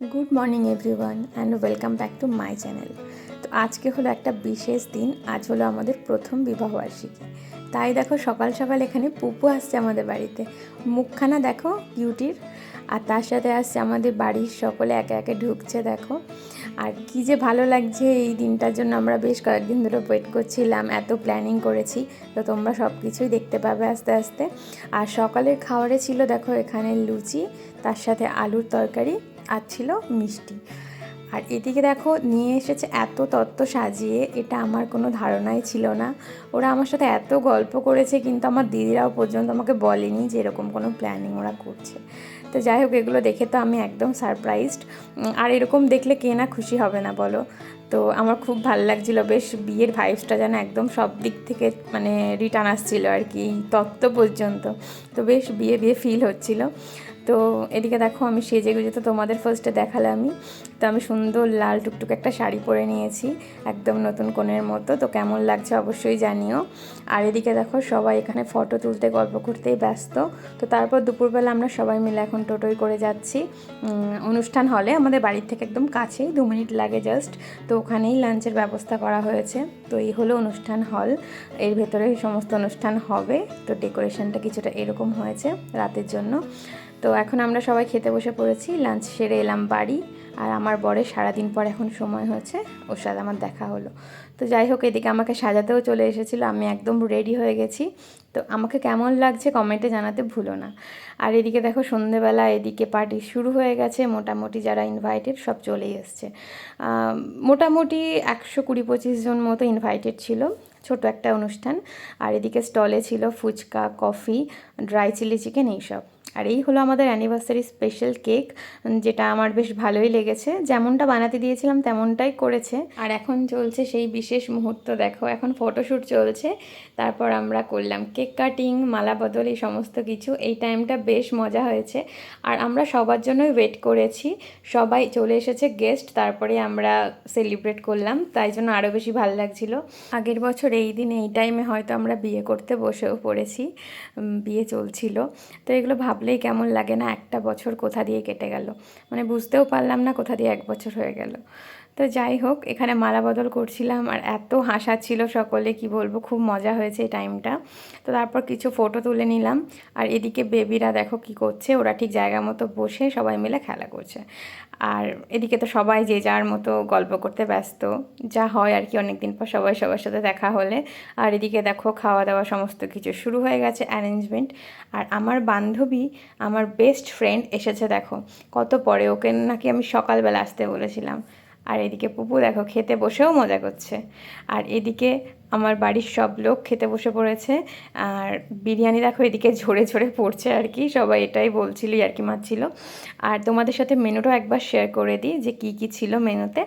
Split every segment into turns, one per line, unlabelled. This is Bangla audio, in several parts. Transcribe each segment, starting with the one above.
Good morning everyone and welcome back to my channel তো আজকে হলো একটা বিশেষ দিন। আজ হলো আমাদের প্রথম বিবাহবার্ষিকী। তাই দেখো, সকাল সকাল এখানে পুপু আসছে আমাদের বাড়িতে। মুখখানা দেখো বিউটির আর তার সাথে আসছে আমাদের বাড়ির সকলে একে একে ঢুকছে, দেখো। আর কি যে ভালো লাগছে এই দিনটার জন্য। আমরা বেশ কয়েকদিন ধরে ওয়েট করছিলাম, এত প্ল্যানিং করেছি। তো তোমরা সব কিছুই দেখতে পাবে আস্তে আস্তে। আর সকালের খাবারে ছিল, দেখো, এখানে লুচি, তার সাথে আলুর তরকারি। আর ছিল মিষ্টি। আর এদিকে দেখো, নিয়ে এসেছে এত তত্ত্ব সাজিয়ে, এটা আমার কোনো ধারণাই ছিল না। ওরা আমার সাথে এত গল্প করেছে, কিন্তু আমার দিদিরাও পর্যন্ত আমাকে বলেনি যে এরকম কোনো প্ল্যানিং ওরা করছে। তো যাই হোক, এগুলো দেখে তো আমি একদম সারপ্রাইজড আর এরকম দেখলে কে না খুশি হবে না বলো? তো আমার খুব ভালো লাগছিল, বেশ বিয়ের ভাইবসটা যেন একদম সব দিক থেকে মানে রিটার্ন আসছিল আর কি তত্ত্ব পর্যন্ত। তো বেশ বিয়ে বিয়ে ফিল হচ্ছিল। তো এদিকে দেখো আমি সেজে গুজে তো তোমাদের ফার্স্টে দেখালামই। তো আমি সুন্দর লাল টুকটুক একটা শাড়ি পরে নিয়েছি, একদম নতুন কোণের মতো। তো কেমন লাগছে অবশ্যই জানিও। আর এদিকে দেখো সবাই এখানে ফটো তুলতে, গল্প করতেই ব্যস্ত। তো তারপর দুপুরবেলা আমরা সবাই মিলে এখন টোটোই করে যাচ্ছি। অনুষ্ঠান হলে আমাদের বাড়ির থেকে একদম কাছেই দু মিনিট লাগে জাস্ট তো ওখানেই লাঞ্চের ব্যবস্থা করা হয়েছে। তো এই হলো অনুষ্ঠান হল। এর ভেতরে সমস্ত অনুষ্ঠান হবে। তো ডেকোরেশনটা কিছুটা এরকম হয়েছে রাতের জন্য। তো এখন আমরা সবাই খেতে বসে পড়েছি লাঞ্চ সেরে এলাম বাড়ি। আর আমার বরের সারাদিন পর এখন সময় হয়েছে, ওর সাথে আমার দেখা হলো। তো যাই হোক, এদিকে আমাকে সাজাতেও চলে এসেছিল, আমি একদম রেডি হয়ে গেছি। তো আমাকে কেমন লাগছে কমেন্টে জানাতে ভুলো না। আর এদিকে দেখো, সন্ধেবেলা এদিকে পার্টি শুরু হয়ে গেছে, মোটামুটি যারা ইনভাইটেড সব চলেই এসছে। মোটামুটি একশো কুড়ি পঁচিশ জন মতো ইনভাইটেড ছিল, ছোট একটা অনুষ্ঠান। আর এদিকে স্টলে ছিল fuchka coffee dry chilli chicken এইসব। আর এই হলো আমাদের অ্যানিভার্সারি স্পেশাল কেক যেটা আমার বেশ ভালোই লেগেছে। যেমনটা বানাতে দিয়েছিলাম তেমনটাই করেছে। আর এখন চলছে সেই বিশেষ মুহূর্ত, দেখো, এখন ফটোশ্যুট চলছে। তারপর আমরা করলাম কেক কাটিং মালা বদল, এই সমস্ত কিছু। এই টাইমটা বেশ মজা হয়েছে। আর আমরা সবার জন্যই ওয়েট করেছি। সবাই চলে এসেছে গেস্ট তারপরে আমরা সেলিব্রেট করলাম। তাই জন্য আরও বেশি ভালো লাগছিল। আগের বছর এই দিন, এই টাইমে হয়তো আমরা বিয়ে করতে বসেও পড়েছি। বিয়ে চলছিল। তো এগুলো ভাবলেই কেমন লাগে না, একটা বছর কোথা দিয়ে কেটে গেল? মানে বুঝতেও পারলাম না কোথা দিয়ে এক বছর হয়ে গেল। তো যাই হোক, এখানে মালা বদল করছিলাম আর এত হাসা ছিল সকলে, কি বলব, খুব মজা হয়েছে এই টাইমটা তো তারপর কিছু ফটো তুলে নিলাম। আর এদিকে বেবিরা দেখো কি করছে, ওরা ঠিক জায়গা মতো বসে সবাই মিলে খেলা করছে। আর এদিকে তো সবাই যে যার মতো গল্প করতে ব্যস্ত। যা হয় আর কি, অনেকদিন পর সবাই সবার সাথে দেখা হলে। আর এদিকে দেখো খাওয়া দাওয়া সমস্ত কিছু শুরু হয়ে গেছে অ্যারেঞ্জমেন্ট আর আমার বান্ধবী, আমার বেস্ট ফ্রেন্ড এসেছে দেখো। কত পরে, ওকে নাকি আমি সকালবেলা আসতে বলেছিলাম। আর এদিকে পুপু দেখো খেতে বসেও মজা করছে। আর এদিকে আমার বাড়ির সব লোক খেতে বসে পড়েছে। আর বিরিয়ানি দেখো এদিকে ঝরে ঝরে পড়ছে আর কি, সবাই এটাই বলছিল আর কি, মারছিল। আর তোমাদের সাথে মেনুটাও একবার শেয়ার করে দিই যে কি কি ছিল মেনুতে।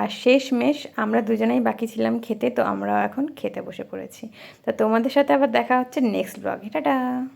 আর শেষ মেশ আমরা দুজনেই বাকি ছিলাম খেতে, তো আমরাও এখন খেতে বসে পড়েছি। তো তোমাদের সাথে আবার দেখা হচ্ছে নেক্সট ব্লগে টাটা!